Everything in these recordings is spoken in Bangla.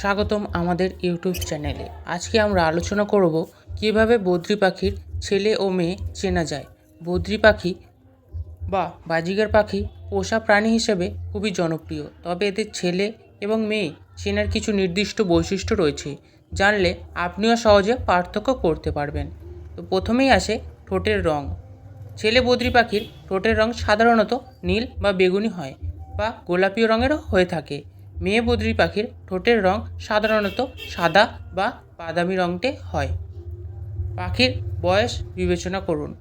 স্বাগতম আমাদের ইউটিউব চ্যানেলে। আজকে আমরা আলোচনা করব কীভাবে বদ্রি পাখির ছেলে ও মেয়ে চেনা যায়। বদ্রি পাখি বা বাজিগার পাখি পোষা প্রাণী হিসেবে খুবই জনপ্রিয়, তবে এদের ছেলে এবং মেয়ে চেনার কিছু নির্দিষ্ট বৈশিষ্ট্য রয়েছে, জানলে আপনিও সহজে পার্থক্য করতে পারবেন। তো প্রথমেই আসে ঠোঁটের রং। ছেলে বদ্রি পাখির ঠোঁটের রং সাধারণত নীল বা বেগুনি হয় বা গোলাপি রঙেরও হয়ে থাকে। মেয়ে বদ্রি পাখির ঠোঁটের রং সাধারণত সাদা বা বাদামি রঙটে হয়। পাখির বয়স বিবেচনা করুন।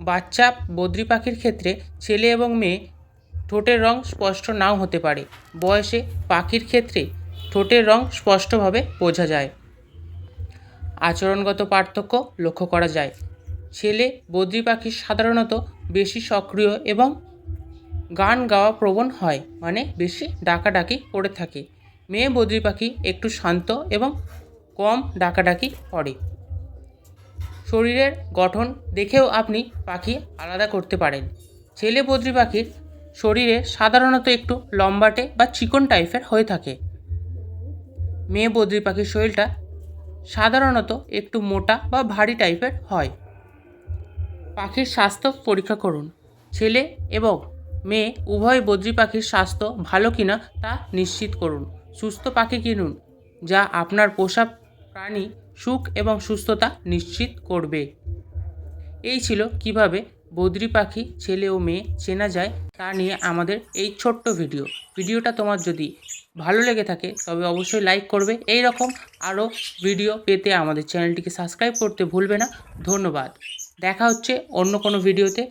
বাচ্চা বদ্রি পাখির ক্ষেত্রে ছেলে এবং মেয়ে ঠোঁটের রং স্পষ্ট নাও হতে পারে। বয়সে পাখির ক্ষেত্রে ঠোঁটের রং স্পষ্টভাবে বোঝা যায়। আচরণগত পার্থক্য লক্ষ্য করা যায়। ছেলে বদ্রি পাখি সাধারণত বেশি সক্রিয় এবং গান গাওয়া প্রবণ হয় মানে বেশি ডাকাডাকি করে থাকে। মেয়ে বদ্রি পাখি একটু শান্ত এবং কম ডাকাডাকি করে। শরীরের গঠন দেখেও আপনি পাখি আলাদা করতে পারেন। ছেলে বদ্রি পাখির শরীরে সাধারণত একটু লম্বাটে বা চিকন টাইপের হয়ে থাকে। মেয়ে বদ্রি পাখির শরীরটা সাধারণত একটু মোটা বা ভারী টাইপের হয়। পাখির স্বাস্থ্য পরীক্ষা করুন। ছেলে এবং মেয়ে, উভয় বদ্রি পাখির স্বাস্থ্য ভালো কিনা তা নিশ্চিত করুন। সুস্থ পাখি কিনুন, যা আপনার পোষা প্রাণী সুখ এবং সুস্থতা নিশ্চিত করবে। এই ছিল কীভাবে বদ্রি পাখি, ছেলে ও মেয়ে চেনা যায় তা নিয়ে আমাদের এই ছোট্ট ভিডিও। ভিডিওটা তোমার যদি ভালো লেগে থাকে, তবে অবশ্যই লাইক করবে। এই রকম আরও ভিডিও পেতে আমাদের চ্যানেলটিকে সাবস্ক্রাইব করতে ভুলবে না। ধন্যবাদ। দেখা হচ্ছে অন্য কোনো ভিডিওতে।